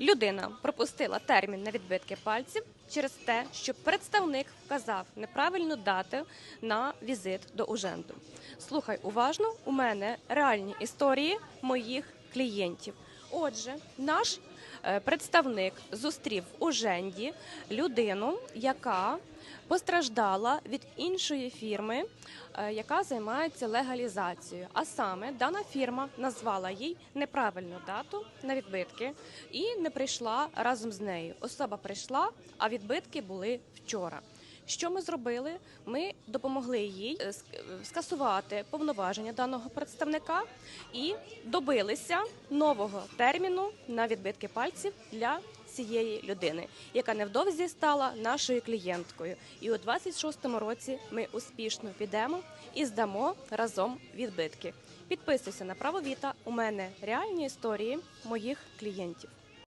Людина пропустила термін на відбитки пальців через те, що представник вказав неправильну дату на візит до Уженду. Слухай уважно, у мене реальні історії моїх клієнтів. Отже, наш е, представник зустрів у Уженді людину, яка постраждала від іншої фірми, е, яка займається легалізацією. А саме дана фірма назвала їй неправильну дату на відбитки і не прийшла разом з нею. Особа прийшла, а відбитки були вчора. Що ми зробили? Ми допомогли їй е, ск- скасувати повноваження даного представника і добилися нового терміну на відбитки пальців для цієї людини, яка невдовзі стала нашою клієнткою. І у 26-му році ми успішно підемо і здамо разом відбитки. Підписуйся на право Віта. У мене реальні історії моїх клієнтів.